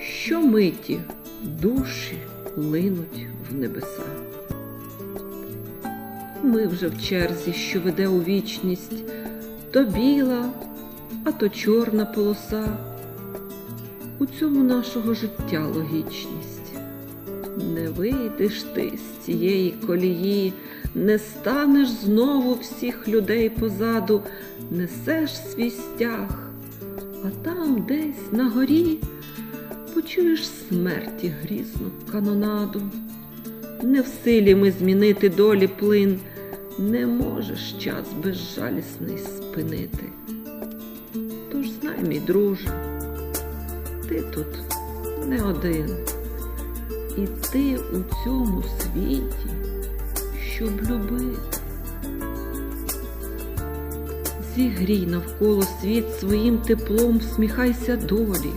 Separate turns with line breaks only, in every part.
щомиті душі линуть в небеса. Ми вже в черзі, що веде у вічність, то біла, а то чорна полоса. У цьому нашого життя логічність. Не вийдеш ти з цієї колії, не станеш знову всіх людей позаду, несеш свій стяг, а там десь на горі почуєш смерті грізну канонаду. Не в силі ми змінити долі плин, не можеш час безжалісний спинити. Тож знай, мій друже, ти тут не один, і ти у цьому світі, щоб любити. Зігрій навколо світ своїм теплом, всміхайся долі,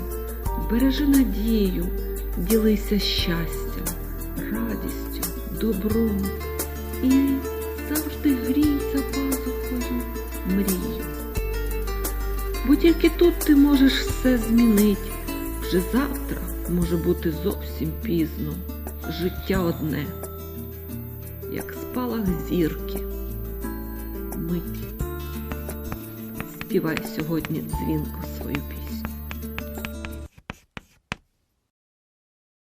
бережи надію, ділися щастям, радістю, добром і завжди грій за пазухою мрію. Бо тільки тут ти можеш все змінити. Вже завтра може бути зовсім пізно. Життя одне, як спалах зірки. Мить. Співай сьогодні дзвінко свою пісню.